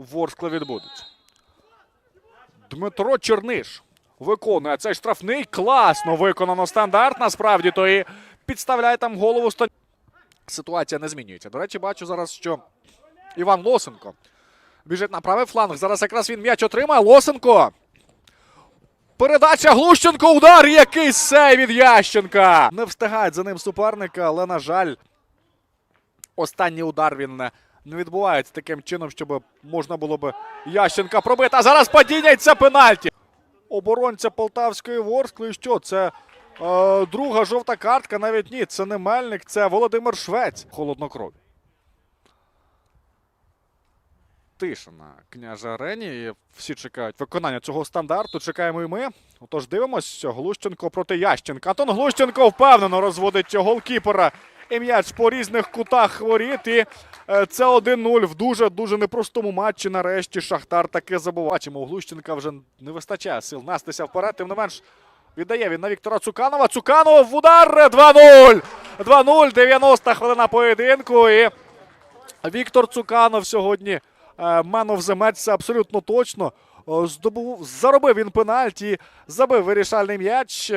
Ворскла відбудеться. Дмитро Черниш виконує цей штрафний. Класно виконано стандарт. Насправді то і підставляє там голову. Ситуація не змінюється. До речі, бачу зараз, що Іван Лосенко біжить на правий фланг. Зараз якраз він м'яч отримає. Лосенко. Передача Глущенко. Удар. Який сей від Ященка. Не встигають за ним суперника, але, на жаль, останній удар він не, не відбувається таким чином, щоб можна було би Ященка пробити. А зараз падіння і це пенальті. Оборонця Полтавської Ворскли. Що це? Е, друга жовта картка. Навіть ні, це не Мельник, це Володимир Швець. Холоднокрові. Тиша на княжа арені. Всі чекають виконання цього стандарту. Чекаємо і ми. Отож, дивимось. Глущенко проти Ященка. Антон Глущенко впевнено розводить голкіпера. І м'яч по різних кутах воріт. І е, це 1-0 в дуже-дуже непростому матчі. Нарешті Шахтар таки забуває. Бачимо, у Глущенка вже не вистачає сил настися вперед. Тим не менш, віддає він на Віктора Цуканова. Цуканов в удар 2-0. 2-0. 90 хвилина поєдинку. І Віктор Цуканов сьогодні of це абсолютно точно. Здобув, заробив він пенальті, забив вирішальний м'яч.